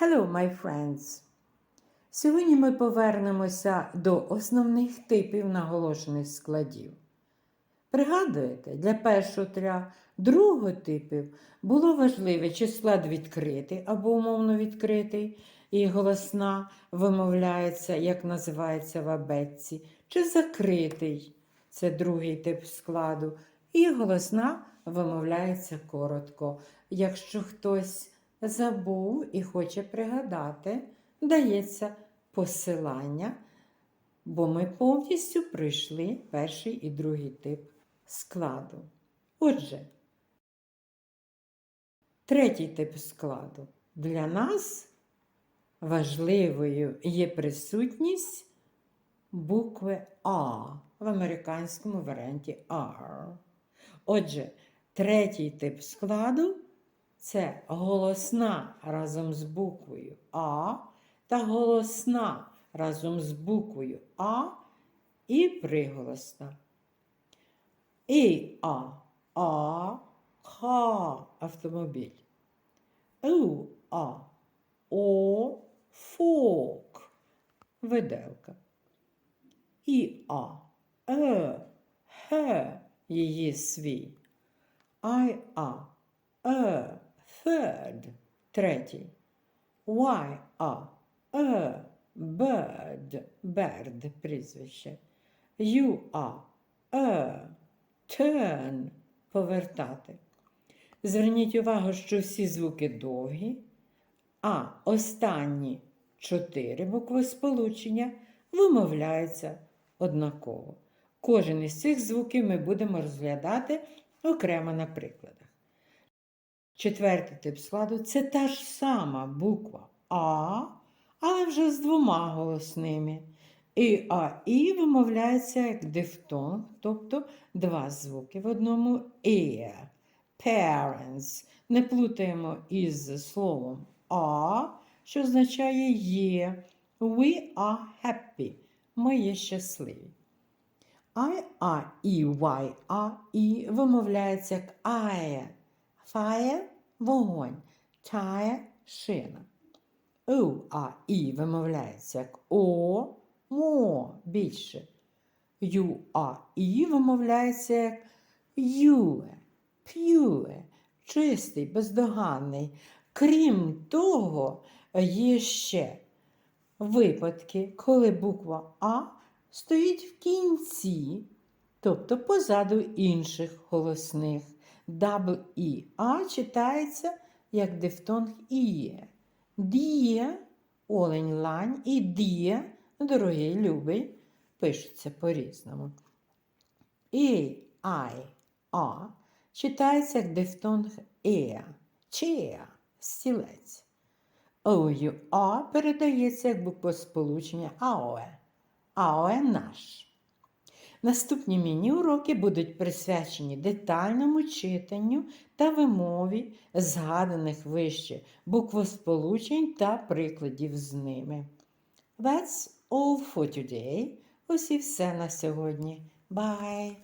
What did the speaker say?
Hello, my friends! Сьогодні ми повернемося до основних типів наголошених складів. Пригадуєте, для першого та другого типів було важливе, чи склад відкритий або умовно відкритий, і голосна вимовляється, як називається в абетці, чи закритий це другий тип складу, і голосна вимовляється коротко. Якщо хтось забув і хоче пригадати, дається посилання, бо ми повністю пройшли перший і другий тип складу. Отже, третій тип складу. Для нас важливою є присутність букви А в американському варіанті R. Отже, третій тип складу це голосна разом з буквою А та голосна разом з буквою А і приголосна. І А. А. Ха. Автомобіль. У. А. О. Фок. Виделка. І А. Е. Хе. Її свій. Ай А. Е. Third. Третій. Why А. Е. Bird. Bird. Прізвище. You А. Е. Turn. Повертати. Зверніть увагу, що всі звуки довгі, а останні чотири букви сполучення вимовляються однаково. Кожен із цих звуків ми будемо розглядати окремо на прикладах. Четвертий тип складу це та ж сама буква А, але вже з двома голосними. І А і вимовляється як дифтонг, тобто два звуки в одному ear. Parents. Не плутаємо із словом А, що означає є. We are happy. Ми є щасливі. I, A, E, Y, A, І вимовляється як ає. Fire – вогонь. Tire – шина. У, А, І вимовляється як О, мо, більше. Ю, А, І вимовляється як юе, п'юе, чистий, бездоганний. Крім того, є ще випадки, коли буква А стоїть в кінці, тобто позаду інших голосних. І А читається як дифтонг іє. Діє, олень лань і діє, дорогий любий, пишуться по-різному. І ай, а читається як дифтонг еа, чеа, стілець. Ою А передається як буквосполучення АОЕ. АОЕ наш. Наступні міні-уроки будуть присвячені детальному читанню та вимові згаданих вище буквосполучень та прикладів з ними. That's all for today. Ось і все на сьогодні. Bye!